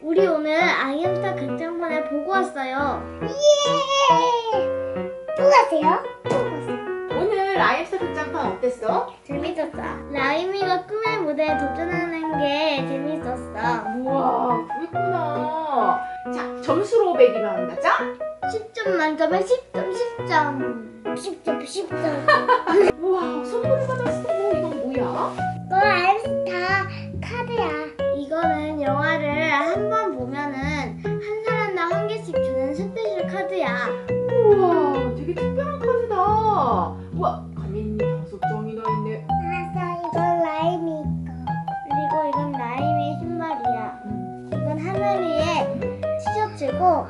우리 오늘 아이엠스타 극장판을 보고 왔어요. 예! 또 가세요? 또 가세요. 오늘 아이엠타 극장판 어땠어? 재밌었어. 라이미가 꿈의 무대에 도전하는 게 재밌었어. 우와, 그랬구나. 자, 점수로 500이면 얼마죠? 10점 만점에 10점, 10점. 10점, 10점. 우와, 선물을 받았어. 이건 뭐야? 그 티셔츠고,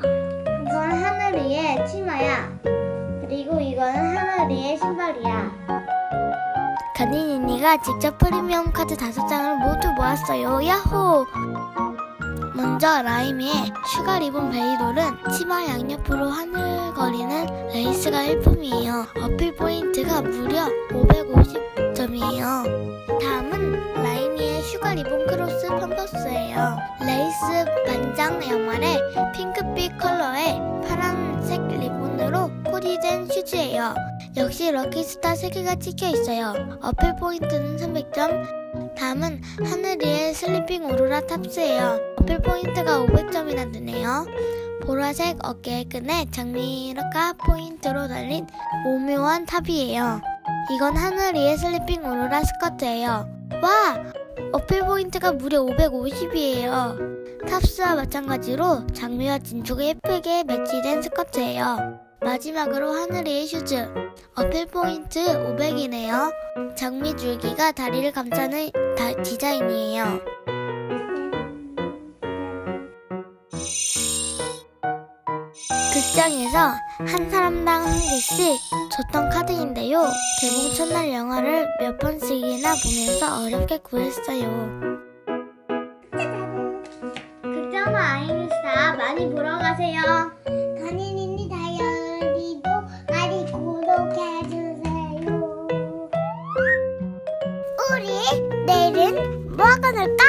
이건 하늘이의 치마야. 그리고 이건 하늘이의 신발이야. 가니니니가 직접 프리미엄 카드 다섯 장을 모두 모았어요. 야호! 먼저 라임이의 슈가 리본 베이돌은 치마 양옆으로 하늘거리는 레이스가 일품이에요. 어필 포인트가 무려 550점이에요. 다음은 라임이의 슈가 리본 크로스 펌퍼스예요. 레이스 반장 양말에 슈즈예요. 역시 럭키스타 3개가 찍혀 있어요. 어필 포인트는 300점. 다음은 하늘이의 슬리핑 오로라 탑스예요. 어필 포인트가 500점이나 되네요. 보라색 어깨 끈에 장미가 포인트로 달린 오묘한 탑이에요. 이건 하늘이의 슬리핑 오로라 스커트예요. 와! 어필 포인트가 무려 550이에요. 탑스와 마찬가지로 장미와 진초가 예쁘게 매치된 스커트예요. 마지막으로 하늘이의 슈즈. 어필 포인트 500이네요. 장미 줄기가 다리를 감싸는 다- 디자인이에요. 극장에서 한 사람당 한 개씩 줬던 카드인데요. 개봉 첫날 영화를 몇 번씩이나 보면서 어렵게 구했어요. 극장과 아이니스타 많이 보러 가세요. 건이니니 구독해주세요. 우리 내일은 뭐가 놀까?